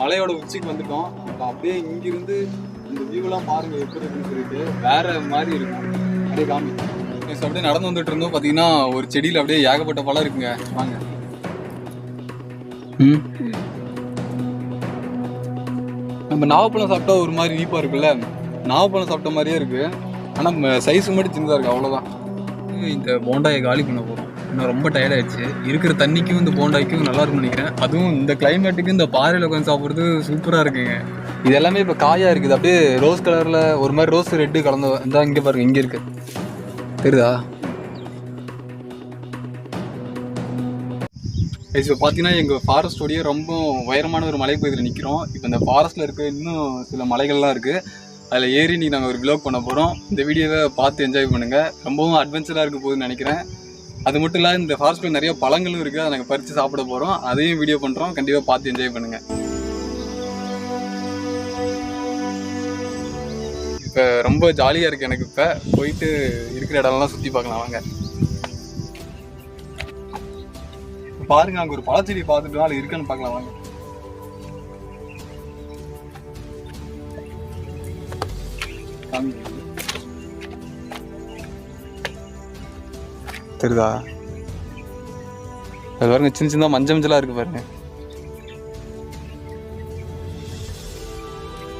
மலையோட உச்சிக்கு வந்துட்டோம். இப்போ அப்படியே இங்கிருந்து இந்த வியூலாம் பாருங்க எப்படி இருக்குன்னு சொல்லிட்டு வேற மாதிரி இருக்கும். அப்படியே காமி Guys, அப்படியே நடந்து வந்துட்டு இருந்தோம். பார்த்தீங்கன்னா ஒரு செடியில் அப்படியே ஏகப்பட்ட பழம் இருக்குங்க. வாங்க. ம். நம்ம நாவப்பழம் சாப்பிட்டா ஒரு மாதிரி இனிப்பா இருக்குல்ல? நாவப்பழம் சாப்பிட்ட மாதிரியே இருக்கு. ஆனால் சைஸ் மட்டும் சின்னதாக இருக்கு அவ்வளோதான் இந்த போண்டாயை காலி பண்ண போகிறோம் இன்னும் ரொம்ப டயர்ட் ஆயிடுச்சு. இருக்கிற தண்ணிக்கும் இந்த போண்டாய்க்கும் நல்லா இருக்கும்னு நினைக்கிறேன். அதுவும் இந்த கிளைமேட்டுக்கு இந்த பாறையில் உட்காந்து சாப்பிட்றது சூப்பராக இருக்குங்க. இது எல்லாமே இப்போ காயாக இருக்குது. அப்படியே ரோஸ் கலரில் ஒரு மாதிரி ரோஸ் ரெட்டு கலந்து இருந்தால் இங்கே பாருங்க இங்கே இருக்கு. தெரியுதா? இப்போ பார்த்தீங்கன்னா எங்கள் ஃபாரஸ்டோடைய ரொம்ப உயரமான ஒரு மலை பகுதியில் நிற்கிறோம் இப்போ இந்த ஃபாரஸ்ட்டில் இருக்க இன்னும் சில மலைகள்லாம் இருக்குது அதில் ஏறி இன்றைக்கி நாங்கள் ஒரு விலாக் பண்ண போகிறோம் இந்த வீடியோவை பார்த்து என்ஜாய் பண்ணுங்கள் ரொம்பவும் அட்வென்ச்சராக இருக்க போகுதுன்னு நினைக்கிறேன். அது மட்டும் இல்லாத இந்த ஃபாரஸ்ட்டில் நிறைய பழங்களும் இருக்குது. அதை நாங்கள் பறித்து சாப்பிட போகிறோம் அதையும் வீடியோ பண்ணுறோம் கண்டிப்பாக பார்த்து என்ஜாய் பண்ணுங்கள் இப்போ ரொம்ப ஜாலியாக இருக்குது எனக்கு இப்போ. போயிட்டு இருக்கிற இடம்லாம் சுற்றி பார்க்கலாம். வாங்க. பாருங்க அங்கே ஒரு பழச்செடி பார்த்துட்டு அது இருக்கான்னு பார்க்கலாம். வாங்க. காமி. தெரியுதா? அது பாருங்க சின்ன சின்ன மஞ்சள் மஞ்சளா இருக்கு பாருங்க.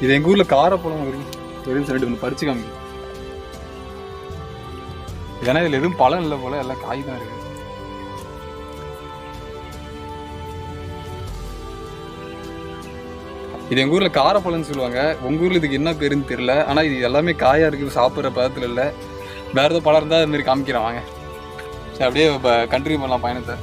இது எங்க ஊர்ல காரப்பழம் வரும் தெரியும் சொல்லிட்டு ஒன்று பறிச்சு காமி. ஏன்னா இதுல எதுவும் பழம் இல்லை போல எல்லாம் காய் தான் இருக்கு. இது எங்கள் ஊரில் காரப்பழம்னு சொல்லுவாங்க. உங்கள் ஊரில் இதுக்கு என்ன பேருன்னு தெரில ஆனால் இது எல்லாமே காயாக இருக்குது சாப்பிட்ற பதத்தில் இல்லை. வேறு ஏதோ பழம் இருந்தால் அதுமாரி காமிக்கிறேன் வாங்க. சரி அப்படியே இப்போ கண்டினியூ பண்ணலாம் பயணத்தை.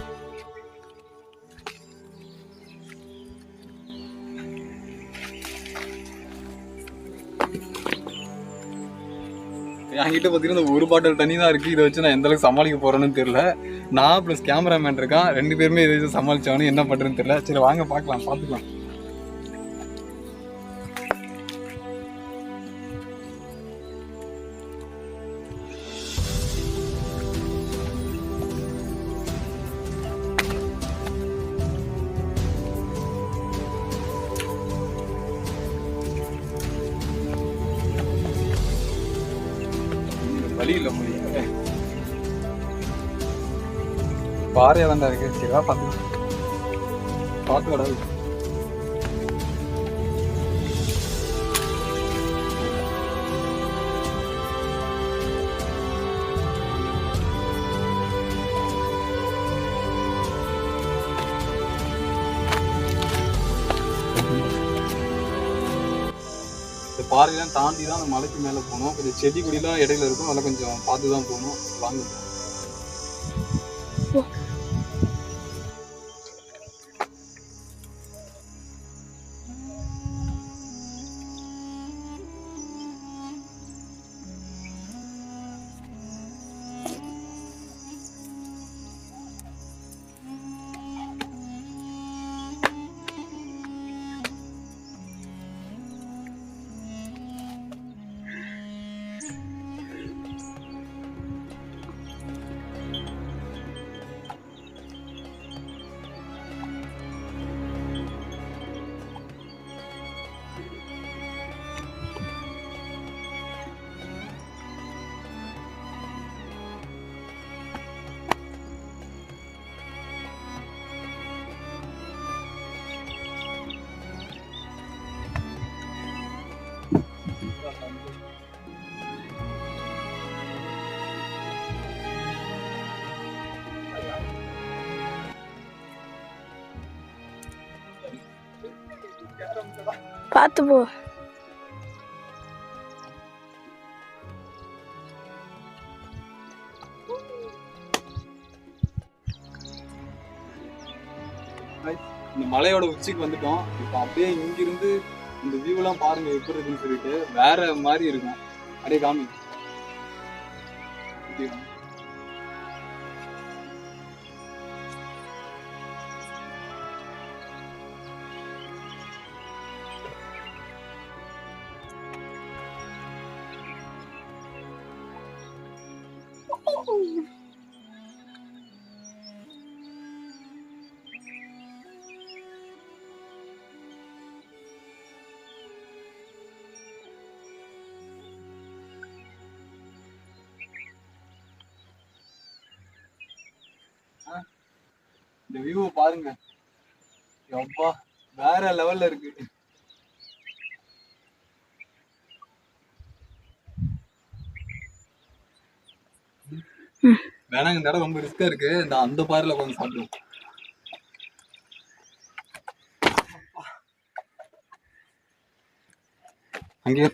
என்கிட்ட பார்த்தீங்கன்னா இந்த ஒரு பாட்டில் தண்ணி தான் இருக்குது இதை வச்சு நான் எந்தளவுக்கு சமாளிக்க போகிறேன்னு தெரில நான் ப்ளஸ் கேமராமேன் இருக்கான். ரெண்டு பேருமே இதை வச்சு சமாளிச்சவனு என்ன பண்ணுறேன்னு தெரில சரி வாங்க பார்க்கலாம் பார்த்துக்கலாம். வழி இல்லை முடியல பாறையா தான் இருக்கு. சரிவா பார்த்து பார்த்து கடவுள் இந்த பாறையெல்லாம் தாண்டி தான் அந்த மலைக்கு மேலே போகணும் கொஞ்சம் செடி கொடிலாம் இடையில இருக்கும். அதெல்லாம் கொஞ்சம் பார்த்து தான் போகணும். வாங்க. பார்த்து இந்த மலையோட உச்சிக்கு வந்துட்டோம். இப்போ அப்படியே இங்கிருந்து இந்த வியூலாம் பாருங்க எப்படி இருக்குன்னு சொல்லிட்டு வேற மாதிரி இருக்கும். அப்படியே காமி இந்த வியூவை பாருங்க. அப்பா வேற லெவல்ல இருக்கு. வேணாம் இந்த இடம் ரொம்ப ரிஸ்கா இருக்கு. இந்த அந்த பாறையில கொஞ்சம் சாப்பிடுவோம். அங்கேயே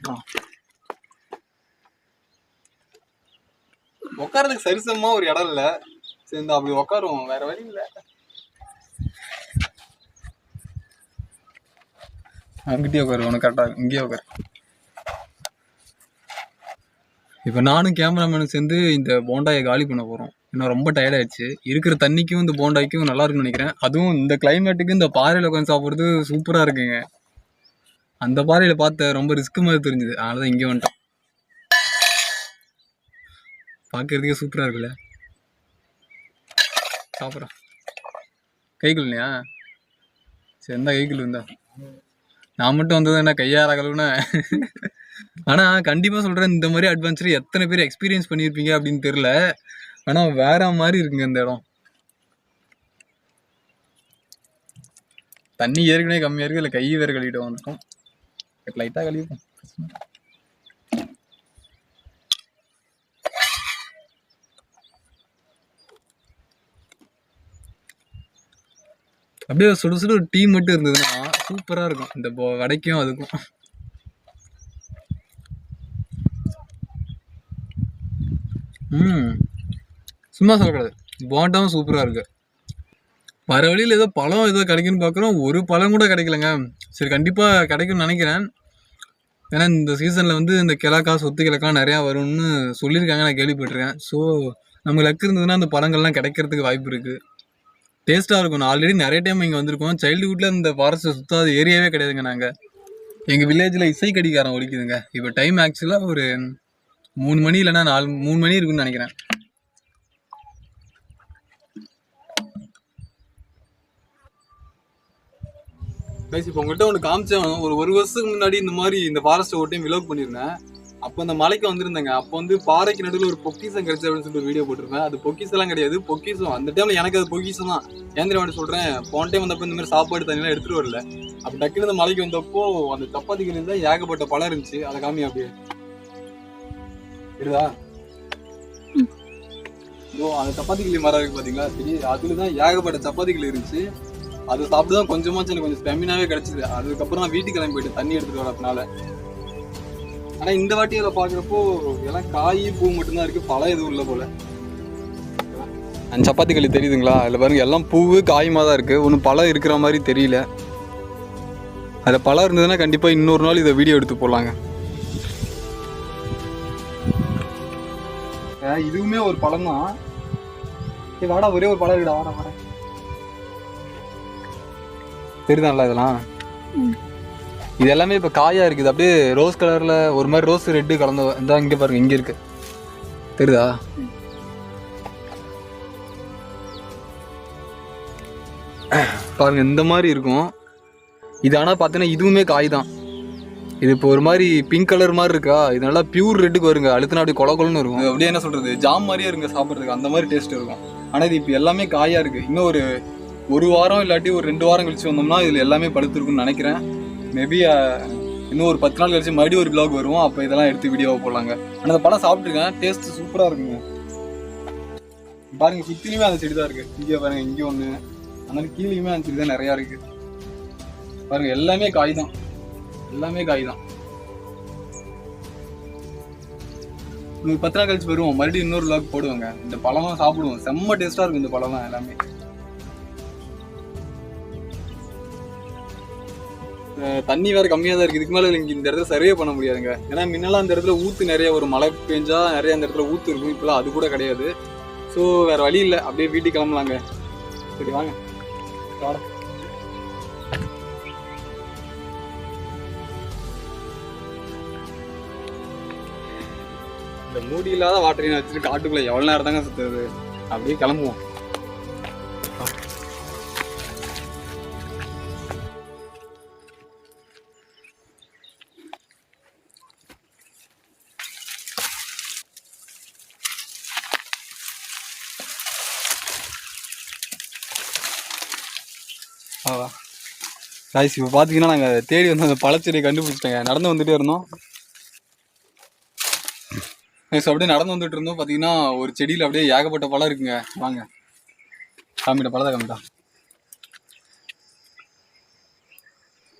உட்காரதுக்கு சரிசமமா ஒரு இடம் இல்ல. சரி இந்த அப்படி உட்காருவோம். வேற வழி இல்ல. அங்கிட்டே உட்காரு. உனக்கு கரெக்டா இங்கேயே உட்காரு. இப்போ நானும் கேமராமேனும் சேர்ந்து இந்த போண்டாயை காலி பண்ண போகிறோம் இன்னும் ரொம்ப டயர்ட் ஆயிடுச்சு. இருக்கிற தண்ணிக்கும் இந்த போண்டாய்க்கும் நல்லா இருக்குன்னு நினைக்கிறேன். அதுவும் இந்த கிளைமேட்டுக்கு இந்த பாறையில் உட்காந்து சாப்பிட்றது சூப்பராக இருக்குங்க. அந்த பாறையில் பார்த்த ரொம்ப ரிஸ்க் மாதிரி தெரிஞ்சுது. அதனால தான் இங்கே வந்துட்டோம். பார்க்கறதுக்கே சூப்பராக இருக்குல்ல? சாப்பிட்றோம். கைக்குள் இல்லையா? சரி இருந்தா கைக்குள் இருந்தா நான் மட்டும் வந்தது என்ன கையார கழுவுன? ஆனா கண்டிப்பா சொல்றேன் இந்த மாதிரி அட்வென்ச்சர் எத்தனை பேர் எக்ஸ்பீரியன்ஸ் பண்ணியிருப்பீங்க அப்படின்னு தெரியல. ஆனா வேற மாதிரி இருக்குங்க இந்த இடம். தண்ணி ஏற்கனவே கம்மியா இருக்கு இல்ல கை வேற கழுவிட்டு வந்துட்டோம் லைட்டா கழுவிப்போம் அப்படியே சுடு சுடு டீ மட்டும் இருந்ததுன்னா சூப்பரா இருக்கும். இந்த வடைக்கும் அதுக்கும். ம். சும்மா சொல்லக்கூடாது. போண்டாவும் சூப்பராக இருக்குது வர வழியில் ஏதோ பழம் ஏதோ கிடைக்குன்னு பார்க்குறோம் ஒரு பழம் கூட கிடைக்கலங்க. சரி கண்டிப்பாக கிடைக்கும்னு நினைக்கிறேன். ஏன்னா இந்த சீசனில் வந்து இந்த கிழக்கா சொத்து கிழக்கா நிறையா வரும்னு சொல்லியிருக்காங்க. நான் கேள்விப்பட்டிருக்கேன். ஸோ நம்ம லக்கு இருந்ததுன்னா அந்த பழங்கள்லாம் கிடைக்கிறதுக்கு வாய்ப்பு இருக்குது டேஸ்ட்டாக இருக்கும். நான் ஆல்ரெடி நிறைய டைம் இங்கே வந்திருக்கோம். சைல்டுஹுட்டில் இந்த ஃபாரஸ்ட்டை சுற்றாத ஏரியாவே கிடையாதுங்க நாங்கள் எங்கள் வில்லேஜில் இசை கடிகாரம் ஒழிக்குதுங்க. இப்போ டைம் ஆக்சுவலாக ஒரு மூணு மணி இல்லைன்னா நாலு மூணு மணி இருக்குன்னு நினைக்கிறேன். கைஸ் இப்போ உங்கள்கிட்ட ஒன்று காமிச்சேன். ஒரு ஒரு வருஷத்துக்கு முன்னாடி இந்த மாதிரி இந்த ஃபாரஸ்ட்டை ஒரு டைம் விலோக் பண்ணியிருந்தேன். அப்போ அந்த மலைக்கு வந்திருந்தேங்க. அப்போ வந்து பாறைக்கு நடுவில் ஒரு பொக்கிசம் கிடைச்சு அப்படின்னு சொல்லிட்டு ஒரு வீடியோ போட்டிருப்பேன் அது பொக்கிசெல்லாம் கிடையாது. பொக்கிசம் அந்த டைம்ல எனக்கு அது பொக்கிசம் தான். ஏந்திரம் வேண்டி சொல்கிறேன் போன டைம் வந்தப்போ இந்த மாதிரி சாப்பாடு தண்ணியெல்லாம் எடுத்துகிட்டு வரல. அப்போ டக்குனு இந்த மலைக்கு வந்தப்போ அந்த சப்பாத்திகள் இருந்தால் ஏகப்பட்ட பழம் இருந்துச்சு. அதை காமி அப்படியே இருக்குதா ஓ அந்த சப்பாத்தி கிளி மரம் இருக்கு பாத்தீங்களா? சரி அதுல தான் ஏகப்பட்ட சப்பாத்தி கிளி இருந்துச்சு. அது சாப்பிட்டு தான் கொஞ்சமாச்சும் எனக்கு கொஞ்சம் ஸ்டெமினாவே கிடச்சிது. அதுக்கப்புறம் நான் வீட்டுக்கு கிளம்பி போயிட்டு தண்ணி எடுத்துட்டு வரதுனால. ஆனா இந்த வாட்டி அதில் பாக்குறப்போ எல்லாம் காய் பூ மட்டும்தான் இருக்கு. பழம் எதுவும் இல்லை போல. அந்த சப்பாத்தி களி தெரியுதுங்களா? அதில் பாருங்க எல்லாம் பூவு காயுமா தான் இருக்கு. ஒன்றும் பழம் இருக்கிற மாதிரி தெரியல. அதில் பழம் இருந்ததுன்னா கண்டிப்பாக இன்னொரு நாள் இதை வீடியோ எடுத்து போடலாங்க. இதுவுமே ஒரு பழம் தான் சரி வாடா ஒரே ஒரு பழம் இருக்குடா வாடா வாடா. தெரியுதான்ல இதெல்லாம்? இது எல்லாமே இப்போ காயா இருக்குது. அப்படியே ரோஸ் கலர்ல ஒரு மாதிரி ரோஸ் ரெட்டு கலந்த இந்த இங்க பாருங்க இங்க இருக்கு. தெரியுதா? பாருங்க இந்த மாதிரி இருக்கும். இது ஆனால் பார்த்தீங்கன்னா இதுவுமே காய் தான். இது இப்போ ஒரு மாதிரி பிங்க் கலர் மாதிரி இருக்கா? இது நல்லா பியூர் ரெட்டுக்கு வருங்க. அழுத்தினா அப்படி கொல கொலன்னு இருக்கும். அப்படியே என்ன சொல்றது? ஜாம் மாதிரியே இருங்க சாப்பிட்றதுக்கு. அந்த மாதிரி டேஸ்ட் இருக்கும். ஆனால் இது இப்போ எல்லாமே காயா இருக்கு. இன்னும் ஒரு ஒரு வாரம் இல்லாட்டி ஒரு ரெண்டு வாரம் கழிச்சு வந்தோம்னா இதில் எல்லாமே படுத்துருக்குன்னு நினைக்கிறேன். மேபி இன்னும் ஒரு பத்து நாள் கழிச்சு மறுபடியும் ஒரு பிளாக் வருவோம் அப்போ இதெல்லாம் எடுத்து வீடியோவை போடலாங்க. ஆனால் அந்த பழம் சாப்பிட்ருக்கேன் டேஸ்ட் சூப்பராக இருக்குங்க. பாருங்க சுற்றிலுமே அந்த செடி தான் இருக்கு. இங்கே பாருங்க இங்கே ஒன்று அந்த மாதிரி கீழேயுமே அந்த செடி தான் நிறையா இருக்கு. பாருங்க எல்லாமே காய் தான். எல்லாமே காய் தான். இன்னும் பத்து நாள் கழிச்சு போயிடுவோம் மறுபடியும் இன்னொரு லாக் போடுவாங்க. இந்த பழமாக சாப்பிடுவோம். செம்ம டேஸ்டா இருக்கும் இந்த பழம் தான் எல்லாமே. தண்ணி வேற கம்மியா தான் இருக்கு. இதுக்கு மேல இங்க இந்த இடத்துல சர்வே பண்ண முடியாதுங்க. ஏன்னா முன்னெல்லாம் அந்த இடத்துல ஊத்து நிறைய ஒரு மழை பெஞ்சா நிறைய அந்த இடத்துல ஊத்து இருக்கும். இப்பெல்லாம் அது கூட கிடையாது. ஸோ வேற வழி இல்லை. அப்படியே வீட்டுக்கு கிளம்பலாங்க. சரி வாங்க. மூடி இல்லாத வாட்டரினை வச்சுட்டு காட்டுக்குள்ள எவ்வளவு நேரம் தாங்க சுத்துறது? அப்படியே கிளம்புவோம். ஆவா காய்ஸ் இப்போ பார்த்தீங்கன்னா நாங்கள் தேடி வந்து அந்த பழச்செடியை கண்டுபிடிச்சிட்டேங்க. நடந்து வந்துகிட்டே இருந்தோம். ஸோ அப்படியே நடந்து வந்துட்டு இருந்தோம். பார்த்தீங்கன்னா ஒரு செடியில் அப்படியே ஏகப்பட்ட பழம் இருக்குங்க. வாங்க. காமிட்ட பழத்தை காமிட்டா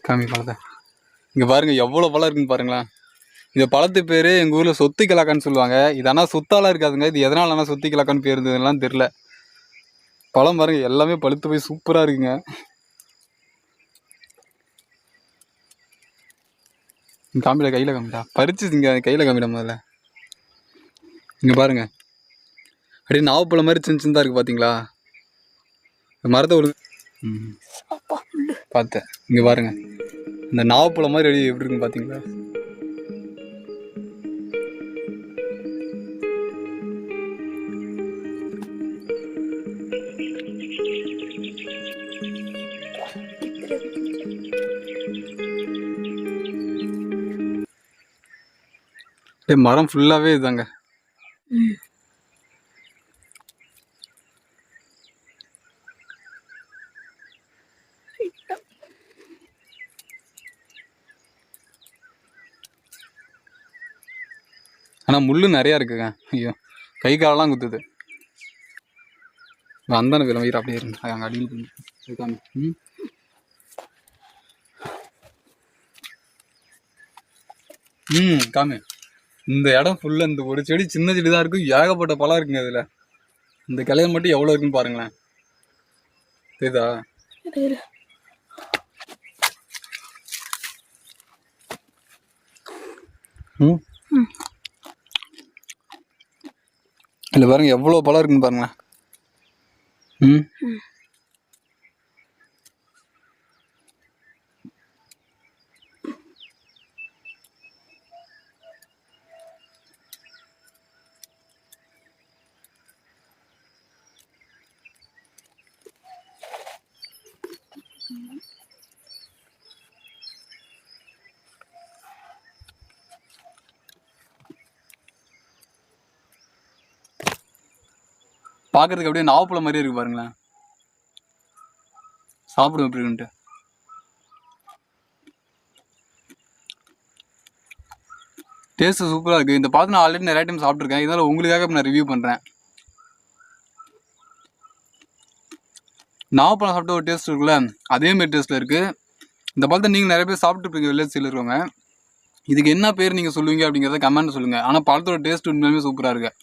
காமி பழத்தை. இங்கே பாருங்கள் எவ்வளோ பழம் இருக்குன்னு பாருங்களேன். இந்த பழத்து பேர் எங்கள் ஊரில் சொத்து கிழக்கான்னு சொல்லுவாங்க. இது ஆனால் சொத்தாலாம் இருக்காதுங்க. இது எதனால் ஆனால் சொத்து கிழக்கான்னு பேர் இருந்ததுலாம் தெரில பழம் பாருங்கள் எல்லாமே பழுத்து போய் சூப்பராக இருக்குங்க. காமிட கையில் காமிடா. பறிச்சு கையில் காமிட முதல்ல. இங்கே பாருங்க. அப்படியே நாவப்பழம் மாதிரி சின்ன சின்னதாக இருக்குது பார்த்தீங்களா இந்த மரத்தை ம் பார்த்தேன். இங்கே பாருங்க. இந்த நாவப்பழம் மாதிரி எப்படி எப்படி இருக்குன்னு பார்த்தீங்களா மரம் ஃபுல்லாகவே இதாங்க முள்ளு நிறையா இருக்குங்க. ஐயோ கை காலெல்லாம் குத்துது. அந்தான வேலை வயிறு அப்படியே இருந்து அங்கே அடியில் இருக்காங்க ம். ம் காமி இந்த இடம் ஃபுல்லாக இந்த ஒரு செடி சின்ன செடி தான் இருக்கும் ஏகப்பட்ட பழம் இருக்குங்க இதில். இந்த கிளைய மட்டும் எவ்வளோ இருக்குன்னு பாருங்களேன். தெரியுதா? ம். இல்லை பாருங்க எவ்வளோ பழம் இருக்குன்னு பாருங்களேன். ம்? பார்க்கறதுக்கு அப்படியே நாவப்பழம் மாதிரியே இருக்கு பாருங்களேன். சாப்பிடுவோம் எப்படி இருக்குன்ட்டு டேஸ்ட் சூப்பராக இருக்குது இந்த பார்த்து நான் ஆல்ரெடி நிறைய டைம் சாப்பிட்ருக்கேன் இதனால் உங்களுக்காக இப்ப நான் ரிவ்யூ பண்ணுறேன் நாவப்பழம் சாப்பிட்ட ஒரு டேஸ்ட் இருக்குல்ல? அதேமாரி டேஸ்ட்டில் இருக்குது இந்த பழத்தை நீங்கள் நிறைய பேர் சாப்பிட்டுருப்பீங்க வில்லேஜ் சைடில் இருக்கவங்க. இதுக்கு என்ன பேர் நீங்கள் சொல்லுவீங்க அப்படிங்கிறத கமெண்ட் சொல்லுங்கள் ஆனால் பழத்தோட டேஸ்ட் உண்மையுமே சூப்பராக இருக்குது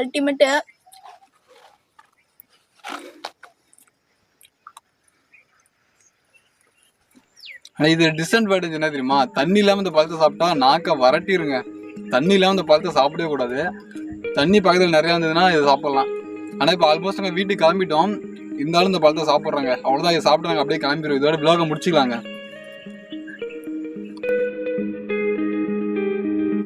அல்டிமேட்டு இது டிஸ்அட்வான்டேஜ் என்ன தெரியுமா? தண்ணி இல்லாமல் இந்த பழத்தை சாப்பிட்டா நாக்கை வரட்டிருங்க. தண்ணி இல்லாமல் இந்த பழத்தை சாப்பிடவே கூடாது. தண்ணி பக்கத்தில் நிறையா இருந்ததுன்னா இதை சாப்பிட்லாம். ஆனால் இப்போ ஆல்மோஸ்ட் நாங்கள் வீட்டுக்கு கிளம்பிட்டோம். இருந்தாலும் இந்த பழத்தை சாப்பிட்றாங்க. அவ்வளோதான் இதை சாப்பிட்டாங்க நாங்கள் அப்படியே கிளம்பிடுவோம் இதோட விலாக முடிச்சுக்கலாங்க.